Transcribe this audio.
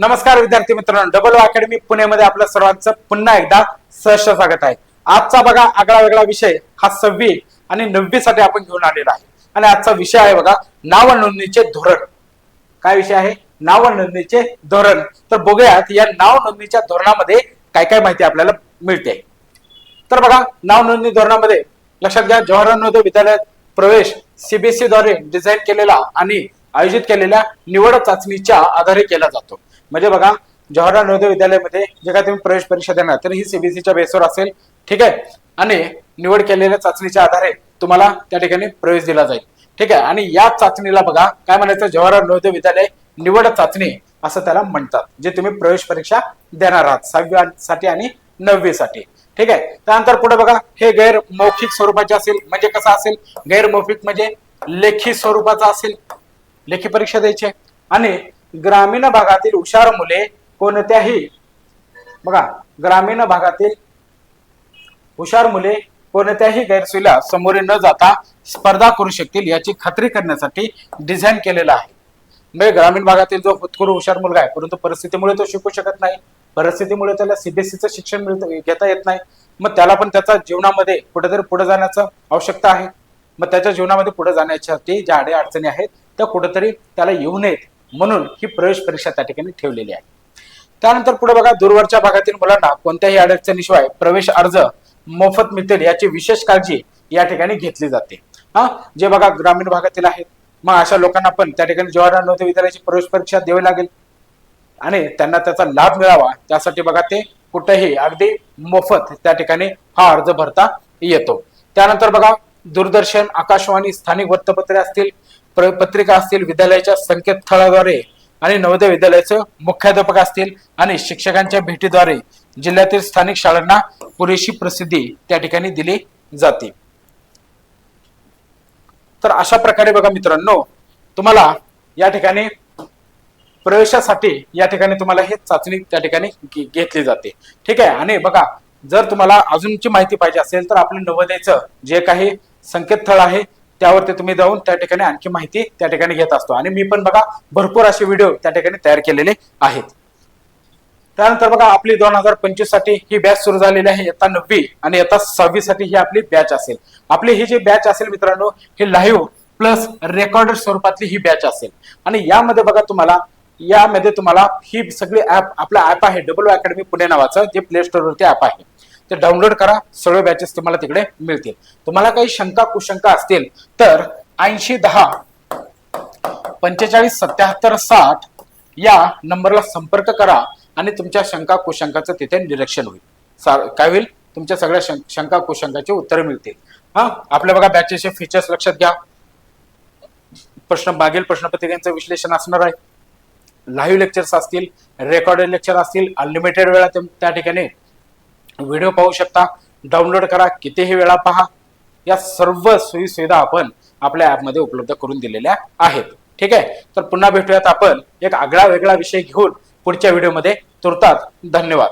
नमस्कार विद्यार्थी मित्रांनो डबल अकॅडमी पुण्यामध्ये आपल्या सर्वांचं पुन्हा एकदा सहर्ष स्वागत आहे. आजचा बघा आगळा वेगळा विषय हा सव्वी आणि नववी साठी आपण घेऊन आलेला आहे. आणि आजचा विषय आहे बघा नाव नोंदणीचे धोरण. काय विषय आहे? नाव नोंदणीचे धोरण. तर बघूयात या नाव नोंदणीच्या धोरणामध्ये काय काय माहिती आपल्याला मिळते. तर बघा नाव नोंदणी धोरणामध्ये लक्षात घ्या जवाहरलाल नेहरू विद्यालयात प्रवेश सीबीएसई द्वारे डिझाईन केलेला आणि आयोजित केलेल्या निवड चाचणीच्या आधारे केला जातो. म्हणजे बघा जवाहरलाल नेहरू विद्यालयामध्ये जे काय तुम्ही प्रवेश परीक्षा देणार तर ही सीबीएसईच्या बेसवर असेल ठीक आहे? आणि निवड केलेल्या चाचणीच्या आधारे तुम्हाला त्या ठिकाणी प्रवेश दिला जाईल ठीक आहे? आणि या चाचणीला बघा काय म्हणायचं? जवाहरलाल नेहरू विद्यालय निवड चाचणी असं त्याला म्हणतात जे तुम्ही प्रवेश परीक्षा देणार आहात सहावी साठी आणि नववी साठी ठीक आहे? त्यानंतर पुढे बघा हे गैर मौखिक स्वरूपाचे असेल म्हणजे कसं असेल? गैर मौखिक म्हणजे लेखी स्वरूपाचा असेल लेखी परीक्षा द्यायची आणि ग्रामीण भागातील हुशार मुले कोणत्याही बघा ग्रामीण भागातील हुशार मुले कोणत्याही गैरसोयीला समोरे न जाता स्पर्धा करू शकतील याची खात्री करण्यासाठी डिझाईन केलेला आहे. म्हणजे ग्रामीण भागातील जो हुतकुर हुशार मुलगा आहे परंतु परिस्थितीमुळे तो शिकू शकत नाही. परिस्थितीमुळे त्याला सीबीएसईचं शिक्षण मिळत घेता येत नाही. मग त्याला पण त्याचा जीवनामध्ये कुठेतरी पुढे जाण्याचं आवश्यकता आहे. मग त्याच्या जीवनामध्ये पुढे जाण्यासाठी ज्या अडी अडचणी आहेत त्या कुठेतरी त्याला येऊ नयेत. म्हणून ही प्रवेश परीक्षा त्या ठिकाणी ठेवलेली आहे. त्यानंतर पुढे बघा दूरवरच्या भागातील मुलांना कोणत्याही अडचणीशिवाय प्रवेश अर्ज मोफत मिळतील याची विशेष काळजी या ठिकाणी घेतली जाते. हा? जे बघा ग्रामीण भागातील आहेत. मग अशा लोकांना पण त्या ठिकाणी जवाहरलाल नेहरू विद्यालयाची प्रवेश परीक्षा द्यावी लागेल. आणि त्यांना त्याचा लाभ मिळावा. त्यासाठी बघा ते कुठेही अगदी मोफत त्या ठिकाणी हा अर्ज भरता येतो. त्यानंतर बघा दूरदर्शन आकाशवाणी स्थानिक वृत्तपत्रे असतील पत्रिका असतील विद्यालयाच्या संकेतस्थळाद्वारे आणि नवोदय विद्यालयाचे मुख्याध्यापक असतील आणि शिक्षकांच्या भेटीद्वारे जिल्ह्यातील स्थानिक शाळांना पुरेशी प्रसिद्धी त्या ठिकाणी दिली जाते. तर अशा प्रकारे बघा मित्रांनो तुम्हाला या ठिकाणी प्रवेशासाठी या ठिकाणी तुम्हाला हे चाचणी त्या ठिकाणी घे- घेतली जाते. ठीक आहे? आणि बघा जर तुम्हाला अजूनची माहिती पाहिजे असेल तर आपलं नवोदयचं जे काही संकेतस्थळ आहे त्यावरती तुम्ही जाऊन त्या ठिकाणी आणखी माहिती त्या ठिकाणी घेत असतो. आणि मी पण बघा भरपूर असे व्हिडिओ त्या ठिकाणी तयार केलेले आहेत. त्यानंतर बघा आपली दोन हजार पंचवीससाठी ही बॅच सुरू झालेली आहे. इयत्ता नववी आणि इयत्ता सहावी साठी ही आपली बॅच असेल. आपली ही जी बॅच असेल मित्रांनो ही लाईव्ह प्लस रेकॉर्डेड स्वरूपातली ही बॅच असेल. आणि यामध्ये बघा तुम्हाला यामध्ये तुम्हाला ही सगळी ऍप आपला ऍप आहे डबल अकॅडमी पुणे नावाचं जे प्ले स्टोर वरती ऍप आहे. ते डाउनलोड करा. सगळे बॅचेस तुम्हाला तिकडे मिळतील. तुम्हाला काही शंका कुशंका असतील तर ऐंशी दहा पंचेचाळीस सत्याहत्तर साठ या नंबरला संपर्क करा आणि तुमच्या शंका कुशंकाचं तिथे निरीक्षण होईल. काय होईल? तुमच्या सगळ्या शं- शंका कुशंकाची उत्तरं मिळतील. हा? आपल्या बघा बॅचेसचे फीचर्स लक्षात घ्या. प्रश्न मागील प्रश्नपत्रिकांचं विश्लेषण असणार आहे. लाईव्ह लेक्चर्स असतील रेकॉर्डेड लेक्चर असतील अनलिमिटेड वेळा त्या ठिकाणी व्हिडिओ पाहू शकता. डाउनलोड करा. कितीही वेळा पहा. या सर्व सोयी सुविधा आपण आपल्या ॲपमध्ये उपलब्ध करून दिलेल्या आहेत. ठीक आहे? तर पुन्हा भेटूयात आपण. एक आगळा वेगळा विषय घेऊन पुढच्या व्हिडिओमध्ये तुरतात धन्यवाद.